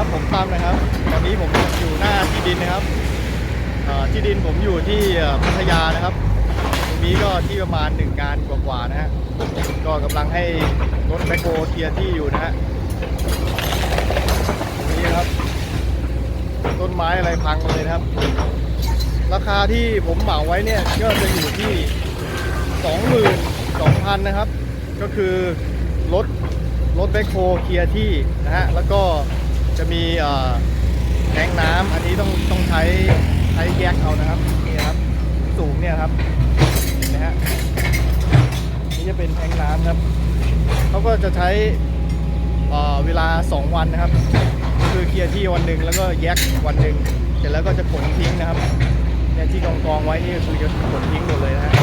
ครับ ผมตั้มนะครับ ตอนนี้ผมอยู่หน้าที่ดินนะครับที่ดินผมอยู่ที่พัทยานะครับตรงนี้ก็ที่ประมาณหนึ่งงานกว่าๆนะฮะ ก็กำลังให้รถแมคโครเคลียร์ที่อยู่นะฮะตรงนี้ครับ ต้นไม้อะไรพังเลยนะครับ ราคาที่ผมเหมาไว้เนี่ยก็จะอยู่ที่22,000นะครับ ก็คือรถรถแบคโฮเคลียร์ที่นะฮะ แล้วก็ จะมีแทงน้ำอันนี้ต้องต้องใช้ใช้แยกเอานะครับนี่ครับสูงเนี่ยครับเห็นไหมฮะนี่จะเป็นแทงน้ำครับเขาก็จะใช้เวลา 2 วันนะครับ คือเคลียร์ที่วันหนึ่งแล้วก็แยกวันหนึ่งเสร็จแล้วก็จะขนทิ้งนะครับเนี่ยที่กองกองไว้นี่ก็คือจะขนทิ้งหมดเลยนะฮะ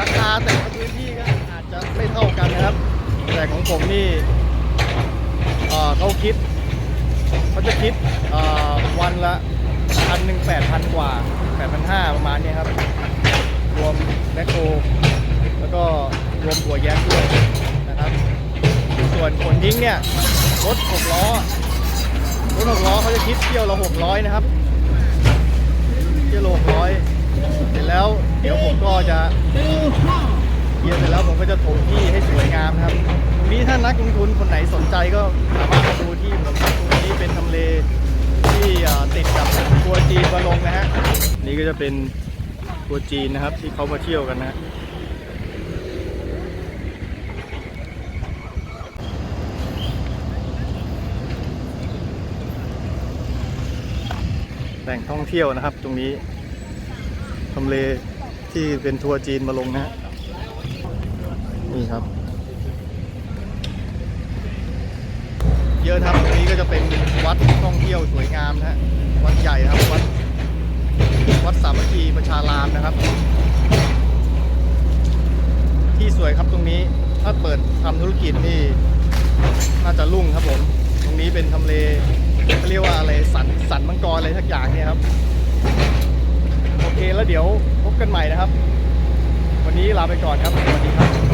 ราคา แต่ละพื้นที่ก็อาจจะไม่เท่ากันนะครับ แต่ของผมนี่เเขาคิดเขาจะคิดวันละพันหนึ่งแปดพันกว่าแปดพันห้าประมาณนี้ครับ รวมแมคโครแล้วก็รวมหัวแย้มด้วยนะครับ ส่วนขนทิ้งเนี่ยรถหกล้อรถหกล้อเขาจะคิดเที่ยวละหกร้อยนะครับ เที่ยวละหกร้อย เสร็จแล้วเดี๋ยวผมก็จะเคลียร์เสร็จแล้วผมก็จะถมที่ให้สวยงามนะครับตรงนี้ถ้านักลงทุนคนไหนสนใจก็สามารถมาดูที่ผมตรงนี้เป็นทำเลที่ติดกับทัวจีนบาลงนะฮะนี่ก็จะเป็นทัวจีนนะครับที่เขามาเที่ยวกันนะแหล่งท่องเที่ยวนะครับตรงนี้ ทำเลที่เป็นทัวร์จีนมาลงนะฮะนี่ครับ เยอะครับตรงนี้ก็จะเป็นวัดท่องเที่ยวสวยงามนะฮะวัดใหญ่ครับวัดวัดสามัคคีประชารามนะครับ ที่สวยครับตรงนี้ถ้าเปิดทำธุรกิจนี่น่าจะรุ่งครับผมตรงนี้เป็นทำเลเขาเรียกว่าอะไรสันสันมังกรอะไรทักอย่างเนี่ยครับ แล้วเดี๋ยวพบกันใหม่นะครับ วันนี้ลาไปก่อนครับสวัสดีครับ